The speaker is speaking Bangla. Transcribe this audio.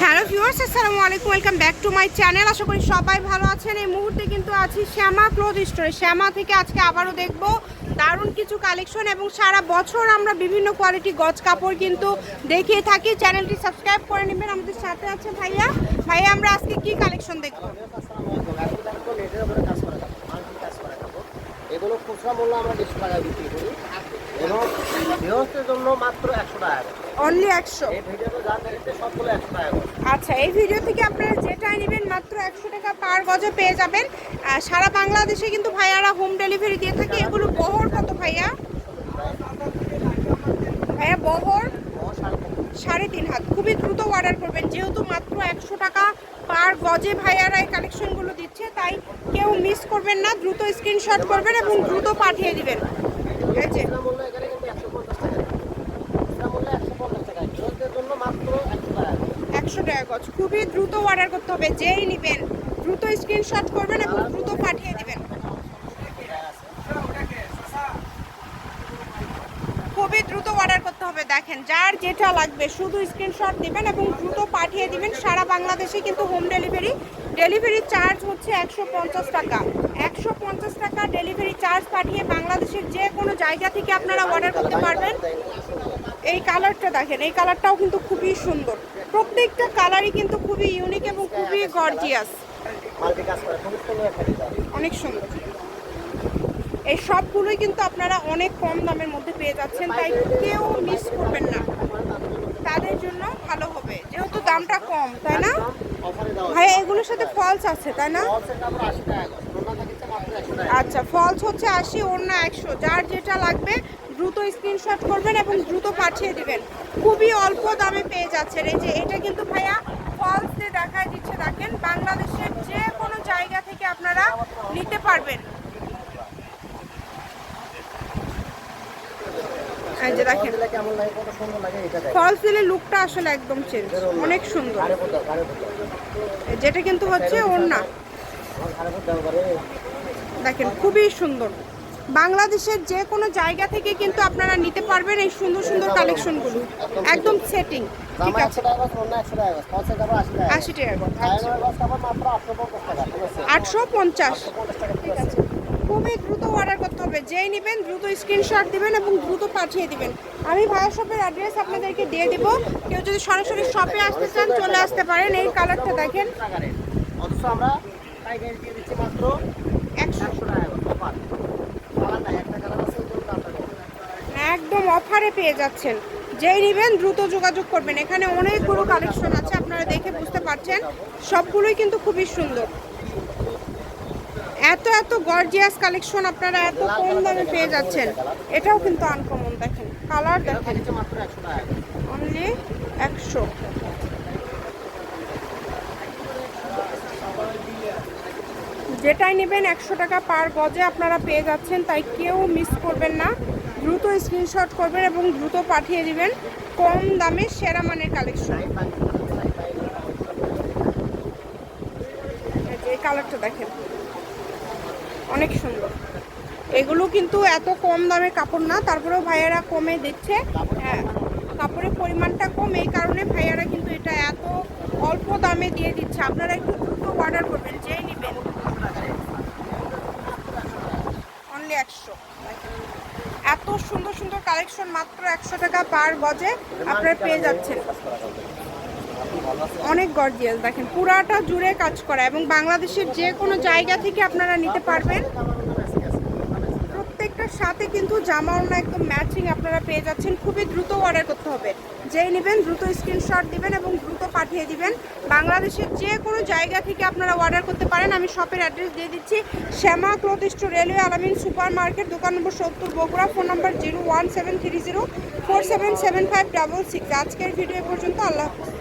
হ্যালো ভিউয়ার্স আসসালামু আলাইকুম welcome back to my channel আশা করি সবাই ভালো আছেন। এই মুহূর্তে কিন্তু আছি শ্যামা ক্লোথ স্টোরে। শ্যামা থেকে আজকে আবারও দেখব দারুণ কিছু কালেকশন এবং সারা বছর আমরা বিভিন্ন কোয়ালিটি গজ কাপড় কিন্তু দেখিয়ে থাকি। চ্যানেলটি সাবস্ক্রাইব করে নেবেন। আমাদের সাথে আছে ভাইয়া। ভাইয়া, আমরা আজকে কি কালেকশন দেখব? এগুলো খুচরা মূল্য আমরা গৃহস্থের জন্য মাত্র একশো টাকা অনলি একশো? এই ভিডিওতে যা দেখছে সবগুলো একশো টাকা আচ্ছা এই ভিডিও থেকে আপনারা যেটাই নেবেন মাত্র একশো টাকা পার গজে পেয়ে যাবেন। সারা বাংলাদেশে কিন্তু ভাইয়ারা হোম ডেলিভারি দিয়ে থাকে। এগুলো বহর কত ভাইয়া? ভাইয়া বহর সাড়ে তিন। হাত। খুবই দ্রুত অর্ডার করবেন। যেহেতু মাত্র একশো টাকা পার গজে ভাইয়ারা এই কালেকশনগুলো দিচ্ছে তাই কেউ মিস করবেন না। দ্রুত স্ক্রিনশট করবেন এবং দ্রুত পাঠিয়ে দিবেন। এই যে খুচরা মূল্য এখানে কিন্তু একশো পঞ্চাশ টাকা খুচরা মূল্য একশো পঞ্চাশ টাকা গৃহস্থের জন্য মাত্র একশো টাকা একশো টাকা গজ খুবই দ্রুত অর্ডার করতে হবে, যেই নেবেন, দ্রুত স্ক্রিনশট করবেন এবং দ্রুত পাঠিয়ে দেবেন। খুবই দ্রুত অর্ডার করতে হবে, দেখেন, যার যেটা লাগবে, শুধু স্ক্রিনশট দিবেন এবং দ্রুত পাঠিয়ে দিবেন। সারা বাংলাদেশে কিন্তু হোম ডেলিভারি ডেলিভারি চার্জ হচ্ছে একশো পঞ্চাশ টাকা। একশো পঞ্চাশ টাকা ডেলিভারি চার্জ পাঠিয়ে বাংলাদেশের যে কোনো জায়গা থেকে আপনারা অর্ডার করতে পারবেন। এই কালারটা দেখেন, এই কালারটাও কিন্তু খুবই সুন্দর। প্রত্যেকটা কালারই কিন্তু খুবই ইউনিক এবং খুবই গর্জিয়াস অনেক সুন্দর। এই সবগুলোই কিন্তু আপনারা অনেক কম দামের মধ্যে পেয়ে যাচ্ছেন, তাই কেউ মিস করবেন না। তাদের জন্য ভালো হবে। যেহেতু দামটা কম, তাই না? ভাই এগুলোর সাথে ফলস আছে, তাই না? আচ্ছা ফলস হচ্ছে আশি, অন্য একশো। যার যেটা লাগবে, দ্রুত স্ক্রিনশট করবেন এবং দ্রুত পাঠিয়ে দিবেন। খুবই অল্প দামে পেয়ে যাচ্ছেন। এই যে এটা কিন্তু ভাইয়া ফলস দেখায় দিচ্ছে, দেখেন বাংলাদেশের যে কোনো জায়গা থেকে আপনারা নিতে পারবেন। ফলস দিলে লুকটা আসলে একদম চেঞ্জ অনেক সুন্দর। যেটা কিন্তু হচ্ছে দাও ঘরে দেখেন, খুবই সুন্দর। বাংলাদেশের যে কোনো জায়গা থেকে কিন্তু আপনারা নিতে পারবেন এই সুন্দর সুন্দর কালেকশনগুলো। একদম সেটিং ঠিক আছে? আশি টাকা আচ্ছা। গজ আটশো পঞ্চাশ ঠিক আছে? খুবই দ্রুত অর্ডার করতে হবে। যেই নেবেন দ্রুত স্ক্রিনশট দিবেন এবং দ্রুত পাঠিয়ে দিবেন। আমি ভায়া শপের অ্যাড্রেস আপনাদেরকে দিয়ে দেবো। কেউ যদি সরাসরি শপে আসতে চান চলে আসতে পারেন। এই কালারটা দেখেন। অথচ আমরা একশো। টাকা করে অফার কালার নাই একটা কালার আছে ওই জন্য দামটা কম। একদম অফারে পেয়ে যাচ্ছেন। যেই নেবেন, দ্রুত যোগাযোগ করবেন। এখানে অনেকগুলো কালেকশন আছে, আপনারা দেখে বুঝতে পারছেন। সবগুলোই কিন্তু খুবই সুন্দর। এত এত গর্জিয়াস কালেকশন আপনারা এত কম দামে পেয়ে যাচ্ছেন। এটাও কিন্তু আনকমন দেখেন। কালার দেখেন। অনলি একশো। যেটাই নেবেন, একশো টাকা পার গজে আপনারা পেয়ে যাচ্ছেন, তাই কেউ মিস করবেন না। দ্রুত স্ক্রিনশট করবেন এবং দ্রুত পাঠিয়ে দিবেন কম দামে সেরা মানের কালেকশন এই কালারটা দেখেন। অনেক সুন্দর। এগুলো কিন্তু এত কম দামের কাপড় না, তারপরেও ভাইয়ারা কমে দিচ্ছে। হ্যাঁ কাপড়ের পরিমাণটা কম, এই কারণে ভাইয়ারা কিন্তু এটা এত অল্প দামে দিয়ে দিচ্ছে। আপনারা একটু দ্রুত অর্ডার করবেন, যেই নেবেন। অনলি একশো। এত সুন্দর সুন্দর কালেকশন মাত্র একশো টাকা পার গজে আপনারা পেয়ে যাচ্ছেন। অনেক গর্জিয়াস দেখেন, পুরাটা জুড়ে কাজ করা এবং বাংলাদেশের যে কোনো জায়গা থেকে আপনারা নিতে পারবেন। প্রত্যেকটার সাথে কিন্তু জামা ওড়না একদম ম্যাচিং আপনারা পেয়ে যাচ্ছেন। খুবই দ্রুত অর্ডার করতে হবে। যেই নেবেন দ্রুত স্ক্রিনশট দিবেন এবং দ্রুত পাঠিয়ে দিবেন। বাংলাদেশের যে কোনো জায়গা থেকে আপনারা অর্ডার করতে পারেন। আমি শপের অ্যাড্রেস দিয়ে দিচ্ছি। Shyama cloth store, railway Alamin super market দোকান নম্বর সত্তর, Bogura. Phone number zero one seven three zero four seven seven five double six. আজকের ভিডিও পর্যন্ত আল্লাহ হাফিজ।